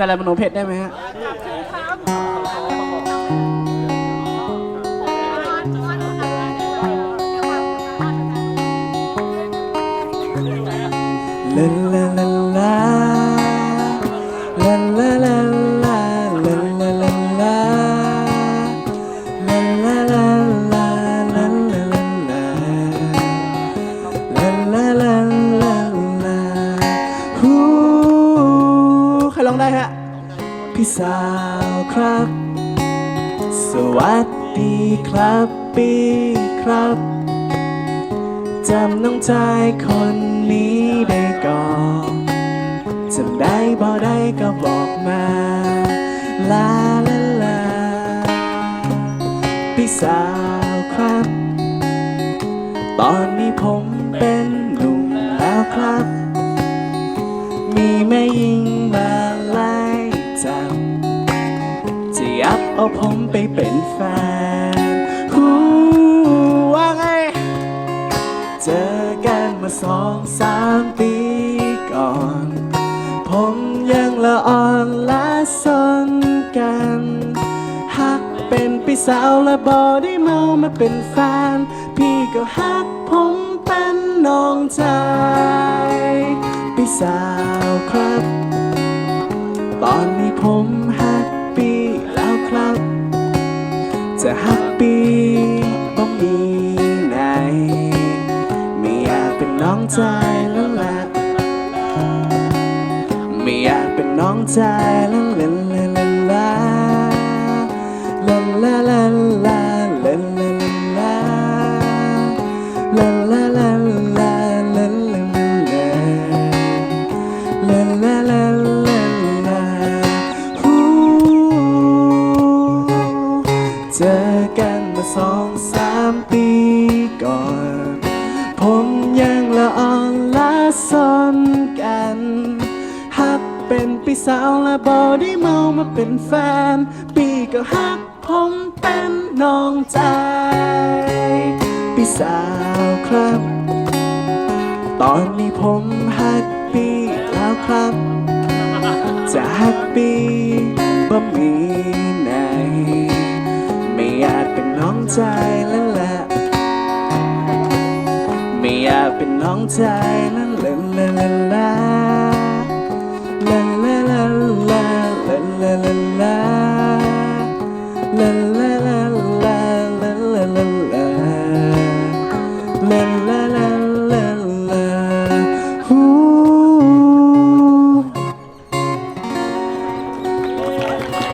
จะอะไรมโนเพชรได้ไหมฮะลาลา ได้ฮะ พี่สาวครับ สวัสดีครับปีครับจำน้องชายคนนี้ได้ก่อนจำได้บ่ได้ก็บอกมา ลาลาลาพี่สาวครับ ตอนนี้ผมเป็นหนุ่มแล้วครับ เอาผมไปเป็นแฟนหูว่าไง เจอกันมาสองสามปีก่อน ผมยังละอ่อนละสนกันหักเป็นพี่สาวและบอได้เมามาเป็นแฟน พี่ก็หักผมเป็นน้องชายพี่สาวครับ ตอนนี้ผมหา ใจแล้วละไม่อยากเป็นน้องใจแล้วเล่นเล่นเล่นลาเล่นเล่นเล่นลาเล่นเล่นลาเล่นเละนเล่นลาเล่นเล่นเละนเล่นเล่นเล่นเล่นลาฮู้เจอกันมาสองสามปี ปีสาวและบอได้เมามาเป็นแฟน ปีก็ฮักผมเป็นน้องใจปีสาวครับ ตอนนี้ผมฮักปีแล้วครับ จะแฮปปี้บ่มีไหน ไม่อยากเป็นน้องใจแล้วแหละไม่อยากเป็นน้องใจแล้ว